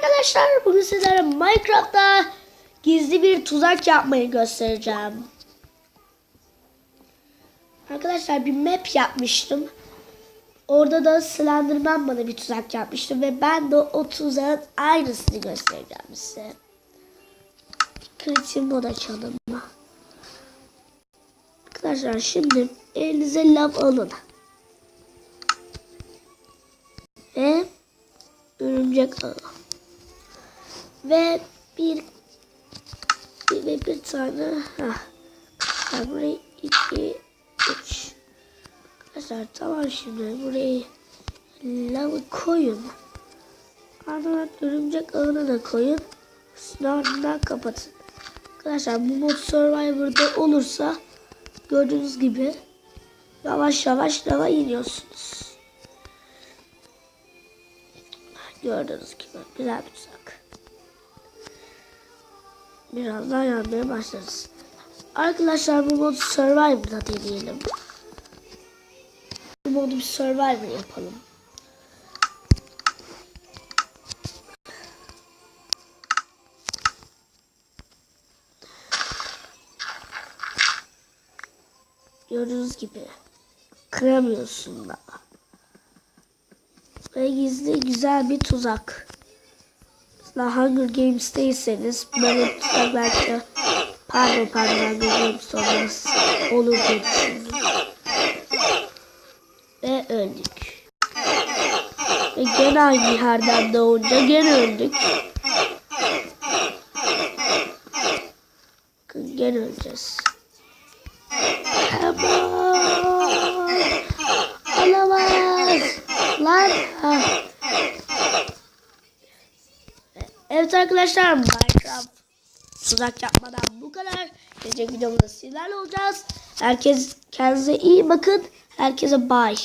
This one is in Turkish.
arkadaşlar. Bugün sizlere Minecraft'ta gizli bir tuzak yapmayı göstereceğim. Arkadaşlar bir map yapmıştım. Orada da Slenderman bana bir tuzak yapmıştı ve ben de o tuzağın aynısını göstereceğim size. Kritik mod açalım. Arkadaşlar şimdi elinize lav alın. Ve örümcek ağı. Ve bir ve bir tane ha. Burayı iki üç. Arkadaşlar tamam şimdi burayı lavı koyun. Ardından örümcek ağını da koyun. Ardından kapatın. Arkadaşlar bu mod Survivor'da olursa gördüğünüz gibi yavaş yavaş lava iniyorsunuz. Gördüğünüz gibi güzel bir tuzak. Birazdan yanmaya başlarız. Arkadaşlar bu modu Survivor'da deneyelim. Bu modu bir Survivor yapalım. Gördüğünüz gibi kıramıyorsun da. Ve gizli güzel bir tuzak. Mesela Hunger Games'teyseniz böyle belki pardon pardon Hunger Games olmaz. Olur diye düşündüm. Ve öldük. Ve gene aynı yerden doğunca gene öldük. Gene öleceğiz. Aman. Olamaz. Lan. Ha. Evet arkadaşlar Minecraft tuzak yapmadan bu kadar. Gelecek videomuzda sizlerle olacağız. Herkes kendinize iyi bakın. Herkese bye.